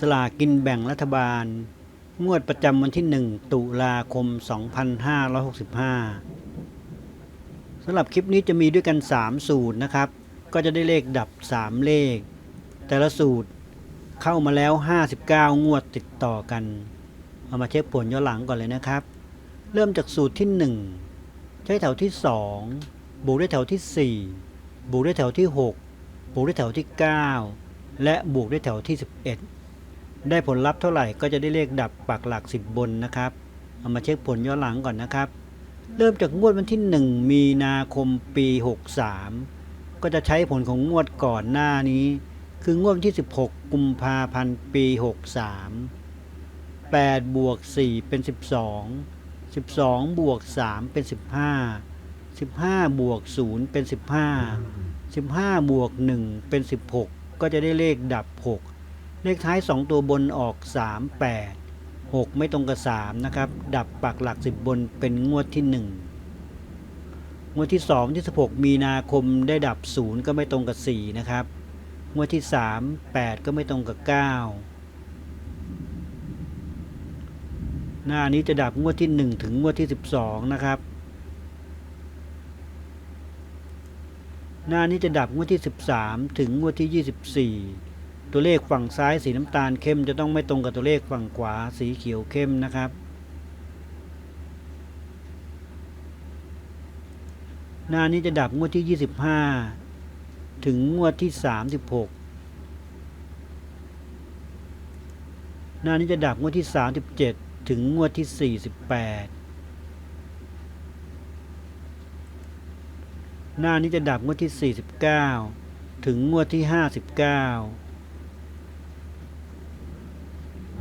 สลากินแบ่งรัฐบาล งวดประจำวันที่ 1 ตุลาคม 2565สำหรับคลิปนี้จะมีด้วยกัน 3 สูตรนะครับ ก็จะได้เลขดับ 3 เลข แต่ละสูตรเข้ามาแล้ว 59 งวดติดต่อกัน เอามาเช็คผลย้อนหลังก่อนเลยนะครับ เริ่มจากสูตรที่ 1 ใช้แถวที่ 2 บวกด้วยแถวที่ 4 บวกด้วยแถวที่ 6 บวกด้วยแถวที่ 9 และบวกด้วยแถวที่ 11 ได้ผลลัพธ์เท่าไหร่ก็จะได้เลขดับปักหลัก 10 บนนะครับ เอามาเช็คผลย้อนหลังก่อนนะครับ เริ่มจากงวดวันที่ 1 มีนาคมปี 63 ก็จะใช้ผลของงวดก่อนหน้านี้ คืองวดวันที่ 16 กุมภาพันธ์ปี 63 8 บวก 4 เป็น 12 12 บวก 3 เป็น 15 15 บวก 0 เป็น 15 15 บวก 1 เป็น 16 ก็จะได้เลขดับ 6 เลขท้าย 2 ตัวบนออก 3 8 6 ไม่ตรงกับ 3 นะครับ ดับปักหลัก 10 บนเป็นงวดที่ 1 งวดที่ 2 ที่ 16 มีนาคมได้ดับ 0 ก็ไม่ตรงกับ 4 นะครับ งวดที่ 3 8 ก็ไม่ตรงกับ 9 หน้านี้จะดับงวดที่ 1 ถึงงวดที่ 12 นะครับ หน้านี้จะดับงวดที่ 13 ถึงงวดที่ 24 ตัวเลขฝั่งซ้ายสีน้ำตาลเข้มจะต้องไม่ตรงกับตัวเลขฝั่งขวาสีเขียวเข้มนะครับ หน้านี้จะดับงวดที่ 25 ถึงงวดที่ 36 หน้านี้จะดับงวดที่ 37 ถึงงวดที่ 48หน้านี้จะดับงวดที่ 49 ถึงงวดที่ 59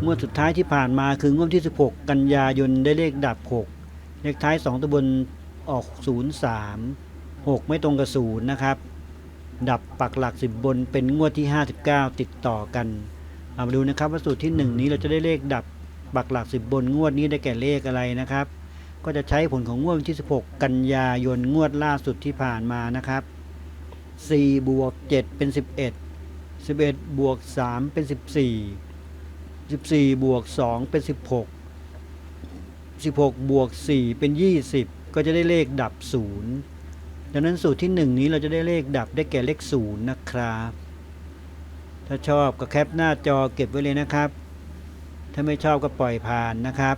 งวดสุดท้ายที่ผ่านมาคืองวดที่ 16 กันยายนได้เลขดับ 6 เลขท้าย 2ตัวบนออก 03 6 ไม่ตรงกับ0นะครับ ดับปักหลัก 10 บนเป็นงวดที่ 59 ติดต่อกันเอามาดูนะครับว่าสูตรที่ 1 นี้เราจะได้เลขดับปักหลัก 10 บนงวดนี้ได้แก่เลขอะไรนะครับ ก็จะใช้ผลของงวดวันที่ 16 กันยายนงวดล่าสุดที่ผ่านมานะครับ4บวก7เป็น 11 11บวก3เป็น 14 14 บวก 2 เป็น 16 16 บวก 4 เป็น 20 ก็จะได้เลขดับ 0 ดังนั้นสูตรที่ 1 นี้เราจะได้เลขดับได้แก่เลข 0 นะครับ ถ้าชอบก็แคปหน้าจอเก็บไว้เลยนะครับ ถ้าไม่ชอบก็ปล่อยผ่านนะครับ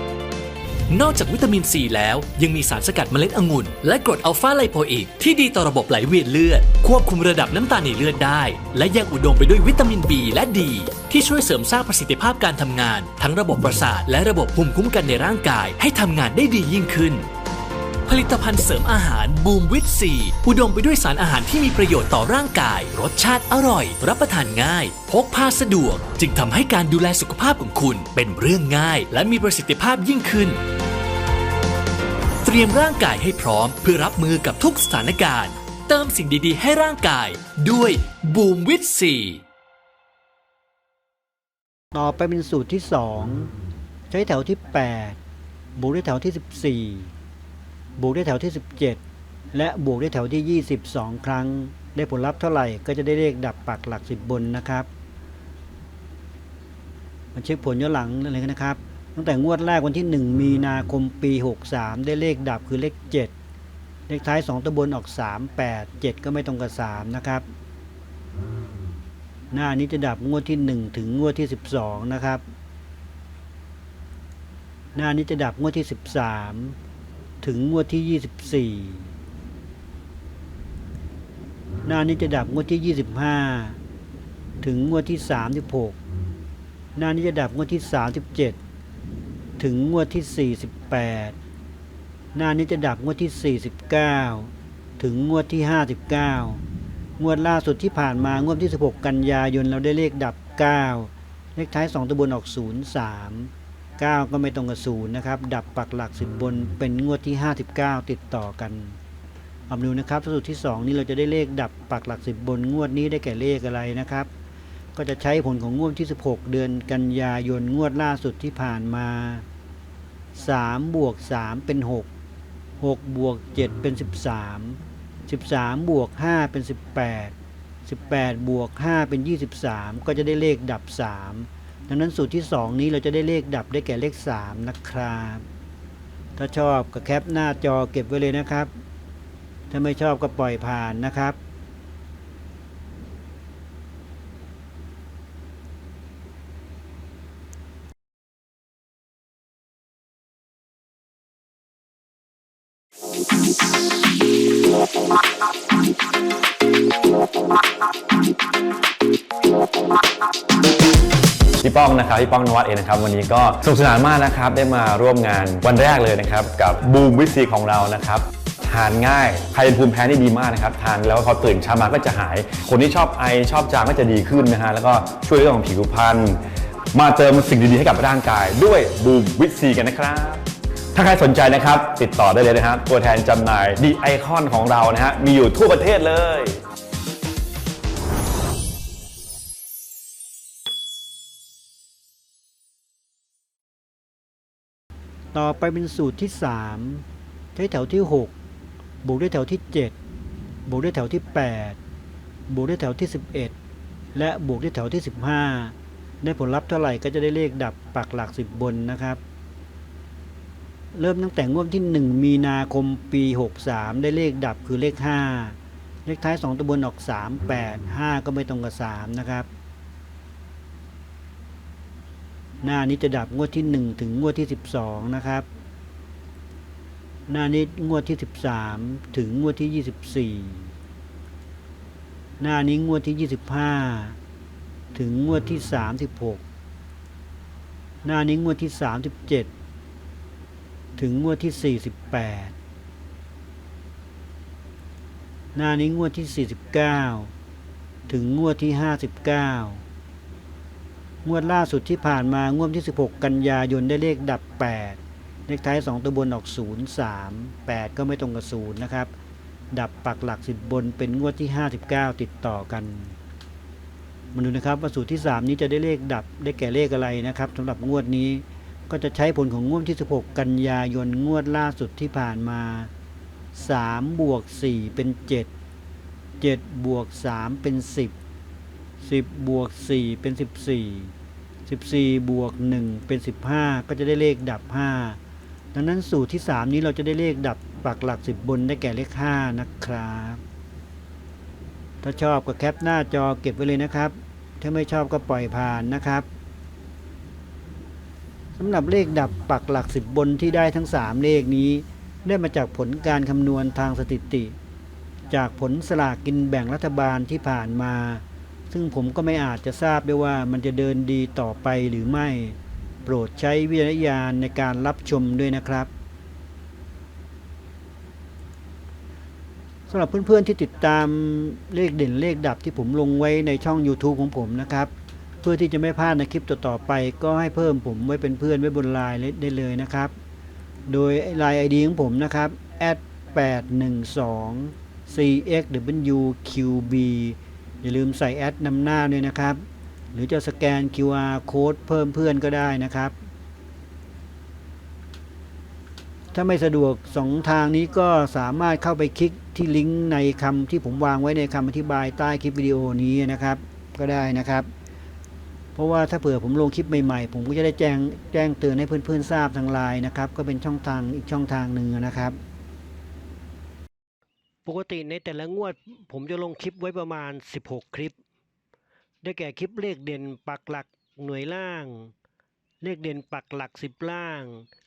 นอกจากวิตามินซีแล้ว ยังมีสารสกัดเมล็ดองุ่น และกรดอัลฟาไลโพอีก ที่ดีต่อระบบไหลเวียนเลือด ควบคุมระดับน้ำตาลในเลือดได้ และยังอุดมไปด้วยวิตามิน B และ D ที่ช่วยเสริมสร้างประสิทธิภาพการทำงาน ทั้งระบบประสาทและระบบภูมิคุ้มกันในร่างกาย ให้ทำงานได้ดียิ่งขึ้น ผลิตภัณฑ์เสริมอาหารบูมวิตซีอุดมไปด้วยสารอาหารที่มีประโยชน์ต่อร่างกาย รสชาติอร่อย รับประทานง่าย พกพาสะดวก จึงทำให้การดูแลสุขภาพของคุณเป็นเรื่องง่าย และมีประสิทธิภาพยิ่งขึ้น เตรียมร่างกายให้พร้อม เพื่อรับมือกับทุกสถานการณ์ เติมสิ่งดีๆ ให้ร่างกาย ด้วยบูมวิตซีต่อไปเป็นสูตรที่ 2 ใช้แถวที่ 8 บวกด้วยแถวที่ 14 บวกด้วยแถวที่ 17 และบวกด้วยแถวที่ 22 ครั้ง ได้ผลลัพธ์เท่าไหร่ก็จะได้เลขดับปักหลัก 10 บนนะครับ มาเช็คผลย้อนหลังเลยกันนะครับ ตั้งแต่งวดแรกวันที่ 1 มีนาคมปี 63 ได้เลขดับคือเลข 7 เลขท้าย 2ตัวบนออก 3 8 7 ก็ไม่ตรงกับ 3 นะครับ หน้านี้จะดับงวดที่ 1 ถึงงวดที่ 12 นะครับ หน้านี้จะดับงวดที่ 13 ถึงงวดที่ 24 หน้านี้จะดับงวดที่ 25 ถึงงวดที่ 36 หน้านี้จะดับงวดที่ 37 ถึงงวดที่ 48 หน้านี้จะดับงวดที่ 49 ถึงงวดที่ 59 งวดล่าสุดที่ผ่านมางวดที่ 16 กันยายนเราได้เลขดับ 9 เลขท้าย 2ตัวบนออก 0 3 9 ก็ไม่ตรงกับ0นย์นะครับ ดับปักหลัก 10 บน เป็นงวดที่ 59 ติดต่อกันเอามาดูนะครับสูตรที่ 2 นี้เราจะได้เลขดับปักหลัก 10 บนงวดนี้ได้แก่เลขอะไรนะครับ ก็จะใช้ผลของงวดที่ 16 เดือนกันยายนงวดล่าสุดที่ผ่านมา 3 บวก 3 เป็น 6 6 บวก 7 เป็น 13 13 บวก 5 เป็น 18 18 บวก 5 เป็น 23 ก็จะได้เลขดับ 3 ดังนั้นสูตรที่ 2 นี้เราจะได้เลขดับได้แก่เลข 3 นะครับ ถ้าชอบก็แคปหน้าจอเก็บไว้เลยนะครับ ถ้าไม่ชอบก็ปล่อยผ่านนะครับ พี่ป้องนะครับพี่ป้องนวัดเองนะครับวันนี้ก็สนุกสนานมากนะครับได้มาร่วมงานวันแรกเลยนะครับกับบูมวิซีของเรานะครับทานง่ายใครเป็นภูมิแพ้นี่ดีมากนะครับ ทานแล้วพอตื่นเช้ามาก็จะหาย คนที่ชอบไอชอบจามก็จะดีขึ้นนะฮะแล้วก็ช่วยเรื่องของผิวพรรณมาเติมสิ่งดีๆให้กับร่างกาย ด้วยบูมวิซีกันนะครับ ถ้าใครสนใจนะครับ ติดต่อได้เลยนะครับตัวแทนจำหน่ายดีไอคอนของเรานะฮะมีอยู่ทั่วประเทศเลย ต่อไปเป็นสูตรที่ 3 ใช้แถวที่ 6 บวกด้วยแถวที่ 7 บวกด้วยแถวที่ 8 บวกด้วยแถวที่ 11 และบวกด้วยแถวที่ 15 ได้ผลลัพธ์เท่าไหร่ก็จะได้เลขดับปักหลัก 10 บนนะครับ เริ่มตั้งแต่งวดที่ 1 มีนาคมปี 63 ได้เลขดับคือเลข 5 เลขท้าย 2ตัวบนออก 3 8 5 ก็ไม่ตรงกับ 3 นะครับ หน้านี้จะดับงวดที่ 1 ถึงงวดที่ 12 นะครับ หน้านี้งวดที่ 13 ถึงงวดที่ 24 หน้านี้งวดที่ 25 ถึงงวดที่ 36 หน้านี้งวดที่ 37 ถึงงวดที่ 48 หน้านี้งวดที่ 49 ถึงงวดที่ 59 งวดล่าสุดที่ผ่านมางวดที่ 16 กันยายนได้เลขดับ 8 เลขท้าย 2 ตัวบนออก 0 3 8 ก็ไม่ตรงกับ0นะครับ ดับปักหลัก 10 บนเป็นงวดที่ 59 ติดต่อกัน มาดูนะครับว่าสูตรที่ 3 นี้จะได้เลขดับได้แก่เลขอะไรนะครับสำหรับงวดนี้ก็จะใช้ผลของงวดที่ 16 กันยายนงวดล่าสุดที่ผ่านมา3บวก4เป็น 7 7บวก3เป็น 10 10 บวก 4 เป็น 14 14 บวก 1 เป็น 15 ก็จะได้เลขดับ 5 ดังนั้นสูตรที่ 3 นี้เราจะได้เลขดับปักหลัก 10 บนได้แก่เลข 5 นะครับ ถ้าชอบก็แคปหน้าจอเก็บไว้เลยนะครับ ถ้าไม่ชอบก็ปล่อยผ่านนะครับสำหรับเลขดับปักหลัก 10 บนที่ได้ทั้ง 3 เลขนี้ ได้มาจากผลการคำนวณทางสถิติ จากผลสลากกินแบ่งรัฐบาลที่ผ่านมา ซึ่งผมก็ไม่อาจจะทราบได้ว่ามันจะเดินดีต่อไปหรือไม่ โปรดใช้วิจารณญาณในการรับชมด้วยนะครับสำหรับเพื่อนๆที่ติดตามเลขเด่นเลขดับที่ผมลงไว้ในช่อง YouTube ของผมนะครับ เพื่อที่จะไม่พลาดในคลิปต่อๆไป ก็ให้เพิ่มผมไว้เป็นเพื่อนไว้บนไลน์ได้เลยนะครับ โดยไลน์ ID ของผมนะครับ @812 cxwqb อย่าลืมใส่แอดนำหน้าด้วยนะครับ หรือจะสแกน QR code เพิ่มเพื่อนก็ได้นะครับ ถ้าไม่สะดวกสองทางนี้ก็สามารถเข้าไปคลิกที่ลิงก์ในคำที่ผมวางไว้ในคำอธิบายใต้คลิปวิดีโอนี้นะครับ ก็ได้นะครับ เพราะว่าถ้าเผื่อผมลงคลิปใหม่ๆ ผมก็จะได้แจ้งแจ้งเตือนให้เพื่อนๆทราบทางไลน์นะครับ ก็เป็นช่องทางอีกช่องทางหนึ่งนะครับ กติในแต่ละงวด ผมจะลงคลิปไว้ประมาณ 16 คลิป ได้แก่คลิปเลขเด่นปักหลักหน่วยล่าง เลขเด่นปักหลัก 10 ล่าง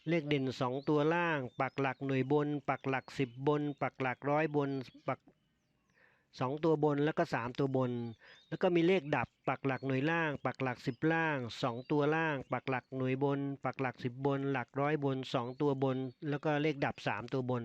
เลขเด่น 2 ตัวล่าง ปักหลักหน่วยบน ปักหลัก 10 บน ปักหลักร้อยบน ปัก2ตัวบนแล้วก็ 3 ตัวบน แล้วก็มีเลขดับปักหลักหน่วยล่าง ปักหลัก 10 ล่าง 2 ตัวล่าง ปักหลักหน่วยบน ปักหลัก 10 บน หลักร้อยบน 2 ตัวบน แล้วก็เลขดับ 3 ตัวบน